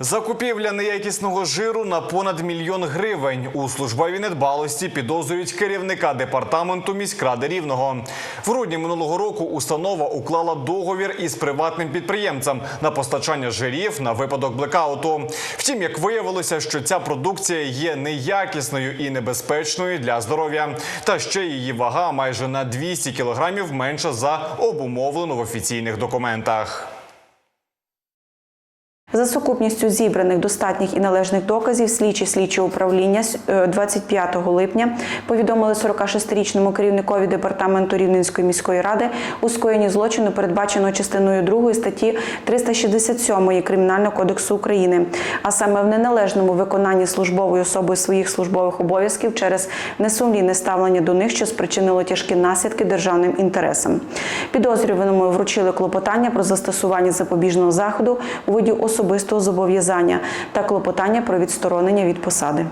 Закупівля неякісного жиру на понад мільйон гривень у службовій недбалості підозрюють керівника департаменту міськради рівного. В грудні минулого року установа уклала договір із приватним підприємцем на постачання жирів на випадок блекауту. Втім, як виявилося, що ця продукція є неякісною і небезпечною для здоров'я, та ще її вага майже на 200 кілограмів менша за обумовлену в офіційних документах. За сукупністю зібраних достатніх і належних доказів слідчі слідчого управління е, 25 липня повідомили 46-річному керівникові департаменту Рівненської міської ради у скоєнні злочину, передбаченого частиною 2 статті 367 Кримінального кодексу України, а саме в неналежному виконанні службовою особою своїх службових обов'язків через несумлінне ставлення до них, що спричинило тяжкі наслідки державним інтересам. Підозрюваному вручили клопотання про застосування запобіжного заходу у виді особистого зобов'язання та клопотання про відсторонення від посади.